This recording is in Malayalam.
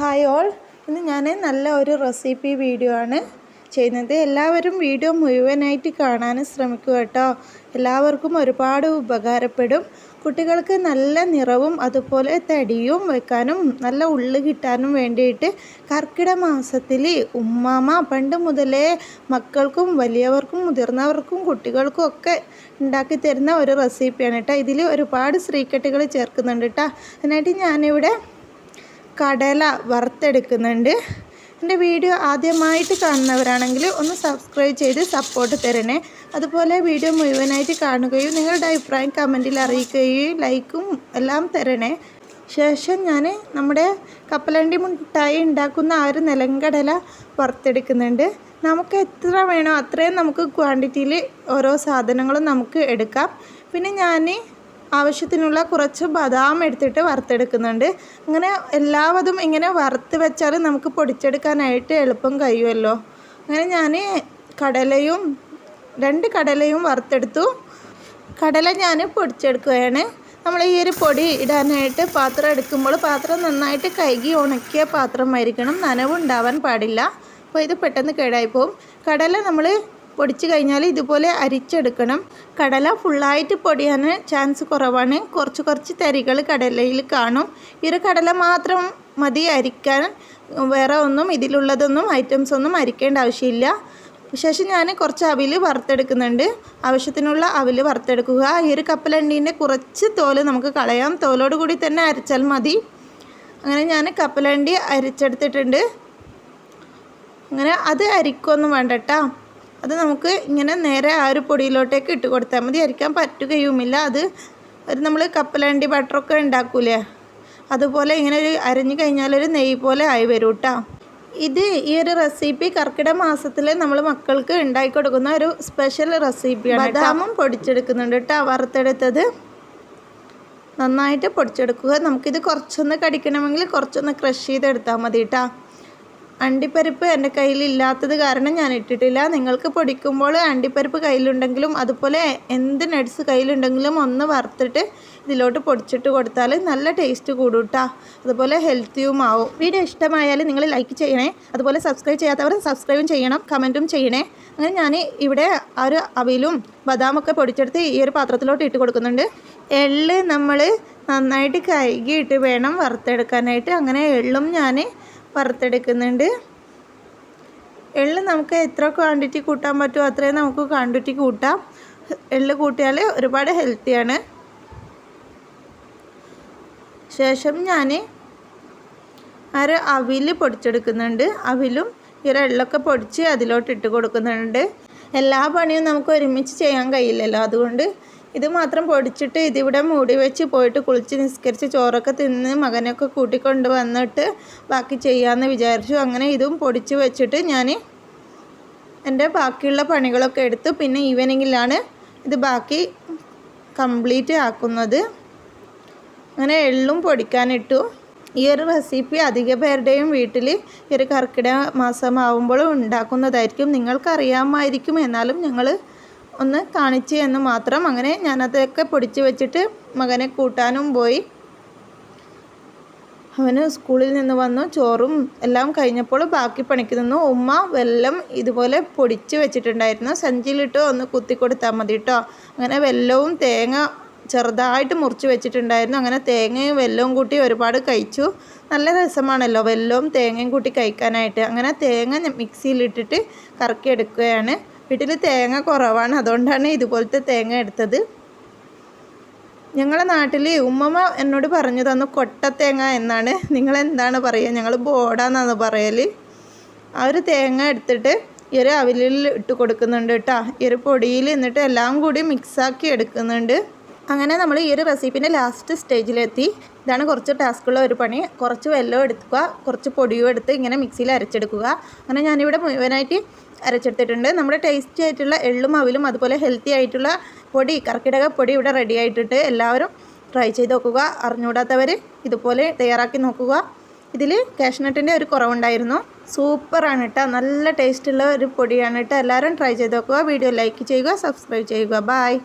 Hi all. ഇന്ന് ഞാൻ നല്ല ഒരു റെസിപ്പി വീഡിയോ ആണ് ചെയ്യുന്നത്. എല്ലാവരും വീഡിയോ മുഴുവനായിട്ട് കാണാൻ ശ്രമിക്കുക കേട്ടോ. എല്ലാവർക്കും ഒരുപാട് ഉപകാരപ്പെടും. കുട്ടികൾക്ക് നല്ല നിറവും അതുപോലെ തടിയും വെക്കാനും നല്ല ഉള്ളു കിട്ടാനും വേണ്ടിയിട്ട് കർക്കിട മാസത്തിൽ ഉമ്മാമ പണ്ട് മുതലേ മക്കൾക്കും വലിയവർക്കും മുതിർന്നവർക്കും കുട്ടികൾക്കും ഒക്കെ ഉണ്ടാക്കി തരുന്ന ഒരു റെസിപ്പിയാണ് കേട്ടോ. ഇതിൽ ഒരുപാട് ശ്രീക്കെട്ടുകൾ ചേർക്കുന്നുണ്ട് കേട്ടോ. അതിനായിട്ട് ഞാനിവിടെ കടല വറുത്തെടുക്കുന്നുണ്ട്. എന്റെ വീഡിയോ ആദ്യമായിട്ട് കാണുന്നവരാണെങ്കിൽ ഒന്ന് സബ്സ്ക്രൈബ് ചെയ്ത് സപ്പോർട്ട് തരണേ. അതുപോലെ വീഡിയോ മുഴുവനായിട്ട് കാണുകയും നിങ്ങളുടെ അഭിപ്രായം കമന്റിൽ അറിയിക്കുകയും ലൈക്കും എല്ലാം തരണേ. ശേഷം ഞാൻ നമ്മുടെ കപ്പലണ്ടി മുട്ടായി ഉണ്ടാക്കുന്ന ആ ഒരു നിലങ്കടല വറുത്തെടുക്കുന്നുണ്ട്. നമുക്ക് എത്ര വേണോ അത്രയും നമുക്ക് ക്വാണ്ടിറ്റിയിൽ ഓരോ സാധനങ്ങളും നമുക്ക് എടുക്കാം. പിന്നെ ഞാൻ ആവശ്യത്തിനുള്ള കുറച്ച് ബദാം എടുത്തിട്ട് വറുത്തെടുക്കുന്നുണ്ട്. അങ്ങനെ എല്ലാവതും ഇങ്ങനെ വറുത്ത് വെച്ചാൽ നമുക്ക് പൊടിച്ചെടുക്കാനായിട്ട് എളുപ്പം കഴിയുമല്ലോ. അങ്ങനെ ഞാൻ കടലയും രണ്ട് കടലയും വറുത്തെടുത്തു. കടല ഞാൻ പൊടിച്ചെടുക്കുകയാണ്. നമ്മൾ ഈ ഒരു പൊടി ഇടാനായിട്ട് പാത്രം എടുക്കുമ്പോൾ പാത്രം നന്നായിട്ട് കഴുകി ഉണക്കിയ പാത്രമായിരിക്കണം. നനവുണ്ടാവാൻ പാടില്ല. അപ്പോൾ ഇത് പെട്ടെന്ന് കേടായിപ്പോവും കടല നമ്മൾ പൊടിച്ച് കഴിഞ്ഞാൽ ഇതുപോലെ അരിച്ചെടുക്കണം. കടല ഫുള്ളായിട്ട് പൊടിയാൻ ചാൻസ് കുറവാണ്. കുറച്ച് കുറച്ച് തരികൾ കടലയിൽ കാണും. ഈ കടല മാത്രം മതി അരിക്കാൻ. വേറെ ഒന്നും ഇതിലുള്ളതൊന്നും ഐറ്റംസ് ഒന്നും അരിക്കേണ്ട ആവശ്യമില്ല. ശേഷം ഞാൻ കുറച്ച് അവിൽ വറുത്തെടുക്കുന്നുണ്ട്. ആവശ്യത്തിനുള്ള അവിൽ വറുത്തെടുക്കുക. ഈ ഒരു കപ്പലണ്ടീന്റെ കുറച്ച് തോൽ നമുക്ക് കളയാം. തോലോട് കൂടി തന്നെ അരച്ചാൽ മതി. അങ്ങനെ ഞാൻ കപ്പലണ്ടി അരിച്ചെടുത്തിട്ടുണ്ട്. അങ്ങനെ അത് അരിക്കൊന്നും വേണ്ട കേട്ടോ അത് നമുക്ക് ഇങ്ങനെ നേരെ ആ ഒരു പൊടിയിലോട്ടേക്ക് ഇട്ട് കൊടുത്താൽ മതി. അരിക്കാൻ പറ്റുകയുമില്ല. അത് ഒരു നമ്മൾ കപ്പലണ്ടി ബട്ടറൊക്കെ ഉണ്ടാക്കൂലേ? അതുപോലെ ഇങ്ങനെ ഒരു അരഞ്ഞു കഴിഞ്ഞാൽ ഒരു നെയ്യ് പോലെ ആയി വരും കേട്ടോ. ഇത് ഈ ഒരു റെസിപ്പി കർക്കിടക മാസത്തിൽ നമ്മൾ മക്കൾക്ക് ഉണ്ടാക്കി കൊടുക്കുന്ന ഒരു സ്പെഷ്യൽ റെസിപ്പിയാണ് ബദാമും പൊടിച്ചെടുക്കുന്നുണ്ട് കേട്ടോ. വറുത്തെടുത്തത്. നന്നായിട്ട് പൊടിച്ചെടുക്കുക. നമുക്കിത് കുറച്ചൊന്ന് കടിക്കണമെങ്കിൽ കുറച്ചൊന്ന് ക്രഷ് ചെയ്തെടുത്താൽ മതി കേട്ടോ. അണ്ടിപ്പരിപ്പ് എന്റെ കയ്യിലില്ലാത്തത് കാരണം ഞാൻ ഇട്ടിട്ടില്ല. നിങ്ങൾക്ക് പൊടിക്കുമ്പോൾ അണ്ടിപ്പരിപ്പ് കയ്യിലുണ്ടെങ്കിലും അതുപോലെ എന്ത് നട്ട്സ് കയ്യിലുണ്ടെങ്കിലും ഒന്ന് വറുത്തിട്ട് ഇതിലോട്ട് പൊടിച്ചിട്ട് കൊടുത്താൽ നല്ല ടേസ്റ്റ് കൂടും കേട്ടോ അതുപോലെ ഹെൽത്തിയും ആവും. വീഡിയോ ഇഷ്ടമായാൽ നിങ്ങൾ ലൈക്ക് ചെയ്യണേ. അതുപോലെ സബ്സ്ക്രൈബ് ചെയ്യാത്തവർ സബ്സ്ക്രൈബും ചെയ്യണം കമന്റും ചെയ്യണേ. അങ്ങനെ ഞാൻ ഇവിടെ ആ ഒരു അവിലും ബദാമൊക്കെ പൊടിച്ചെടുത്ത് ഈ ഒരു പാത്രത്തിലോട്ട് ഇട്ട് കൊടുക്കുന്നുണ്ട്. എള്ള് നമ്മൾ നന്നായിട്ട് കഴുകിയിട്ട് വേണം വറുത്തെടുക്കാനായിട്ട്. അങ്ങനെ എള്ളും ഞാൻ വറുത്തെടുക്കുന്നുണ്ട്. എള്ള് നമുക്ക് എത്ര ക്വാണ്ടിറ്റി കൂട്ടാൻ പറ്റുമോ അത്രയും നമുക്ക് ക്വാണ്ടിറ്റി കൂട്ടാം. എള്ള് കൂട്ടിയാൽ ഒരുപാട് ഹെൽത്തിയാണ് ശേഷം ഞാൻ അര അവിൽ പൊടിച്ചെടുക്കുന്നുണ്ട്. അവിലും ഈ എള്ളൊക്കെ പൊടിച്ച് അതിലോട്ട് ഇട്ട് കൊടുക്കുന്നുണ്ട്. എല്ലാ പണിയും നമുക്ക് ഒരുമിച്ച് ചെയ്യാൻ കഴിയില്ലല്ലോ. അതുകൊണ്ട് ഇത് മാത്രം പൊടിച്ചിട്ട് ഇതിവിടെ മൂടി വെച്ച് പോയിട്ട് കുളിച്ച് നിസ്കരിച്ച് ചോറൊക്കെ തിന്ന് മകനൊക്കെ കൂട്ടിക്കൊണ്ട് വന്നിട്ട് ബാക്കി ചെയ്യാമെന്ന് വിചാരിച്ചു. അങ്ങനെ ഇതും പൊടിച്ച് വെച്ചിട്ട് ഞാൻ എന്റെ ബാക്കിയുള്ള പണികളൊക്കെ എടുത്തു പിന്നെ ഈവനിങ്ങിലാണ് ഇത് ബാക്കി കംപ്ലീറ്റ് ആക്കുന്നത്. അങ്ങനെ എള്ളും പൊടിക്കാനിട്ടു. ഈ ഒരു റെസിപ്പി അധിക പേരുടെയും വീട്ടിൽ ഈ ഒരു കർക്കിടക മാസമാവുമ്പോൾ ഉണ്ടാക്കുന്നതായിരിക്കും. നിങ്ങൾക്കറിയാമായിരിക്കും. എന്നാലും ഞങ്ങൾ ഒന്ന് കാണിച്ചു എന്ന് മാത്രം. അങ്ങനെ ഞാനതൊക്കെ പൊടിച്ച് വെച്ചിട്ട് മകനെ കൂട്ടാനും പോയി. അവന് സ്കൂളിൽ നിന്ന് വന്നു. ചോറും എല്ലാം കഴിഞ്ഞപ്പോൾ ബാക്കി പണിക്ക് നിന്നു. ഉമ്മ വെല്ലം ഇതുപോലെ പൊടിച്ച് വെച്ചിട്ടുണ്ടായിരുന്നു. സഞ്ചിയിലിട്ട് ഒന്ന് കുത്തി കൊടുത്താൽ മതി കേട്ടോ അങ്ങനെ വെല്ലവും തേങ്ങ ചെറുതായിട്ട് മുറിച്ച് വെച്ചിട്ടുണ്ടായിരുന്നു. അങ്ങനെ തേങ്ങയും വെല്ലവും കൂട്ടി ഒരുപാട് കഴിച്ചു. നല്ല രസമാണല്ലോ വെല്ലവും തേങ്ങയും കൂട്ടി കഴിക്കാനായിട്ട്. അങ്ങനെ തേങ്ങ മിക്സിയിലിട്ടിട്ട് കറക്കി എടുക്കുകയാണ് വീട്ടിൽ തേങ്ങ കുറവാണ്. അതുകൊണ്ടാണ് ഇതുപോലത്തെ തേങ്ങ എടുത്തത്. ഞങ്ങളുടെ നാട്ടിൽ ഉമ്മമ്മ എന്നോട് പറഞ്ഞു തന്നു കൊട്ടത്തേങ്ങ എന്നാണ്. നിങ്ങൾ എന്താണ് പറയുക? ഞങ്ങൾ ബോഡാന്നാണ് പറയൽ ആ ഒരു തേങ്ങ എടുത്തിട്ട് ഈ ഒരു അവിലിൽ ഇട്ട് കൊടുക്കുന്നുണ്ട് കേട്ടോ. ഈ ഒരു പൊടിയിൽ എന്നിട്ട് എല്ലാം കൂടി മിക്സാക്കി എടുക്കുന്നുണ്ട്. അങ്ങനെ നമ്മൾ ഈ ഒരു റെസിപ്പിന്റെ ലാസ്റ്റ് സ്റ്റേജിലെത്തി ഇതാണ് കുറച്ച് ടാസ്ക്കുള്ള ഒരു പണി. കുറച്ച് വെല്ലം എടുക്കുക കുറച്ച് പൊടിയും എടുത്ത് ഇങ്ങനെ മിക്സിയിൽ അരച്ചെടുക്കുക. അങ്ങനെ ഞാനിവിടെ മുഴുവനായിട്ട് അരച്ചെടുത്തിട്ടുണ്ട്. നമ്മുടെ ടേസ്റ്റി ആയിട്ടുള്ള എള്ളും അവിലും അതുപോലെ ഹെൽത്തി ആയിട്ടുള്ള പൊടി കർക്കിടക പൊടി ഇവിടെ റെഡി ആയിട്ടുണ്ട്. എല്ലാവരും ട്രൈ ചെയ്ത് നോക്കുക. അറിഞ്ഞുകൂടാത്തവർ ഇതുപോലെ തയ്യാറാക്കി നോക്കുക. ഇതിൽ കാഷ്നട്ടിന്റെ ഒരു കുറവുണ്ടായിരുന്നു. സൂപ്പറാണ് കേട്ടോ നല്ല ടേസ്റ്റുള്ള ഒരു പൊടിയാണ് കേട്ടോ എല്ലാവരും ട്രൈ ചെയ്ത് നോക്കുക. വീഡിയോ ലൈക്ക് ചെയ്യുക സബ്സ്ക്രൈബ് ചെയ്യുക. ബായ്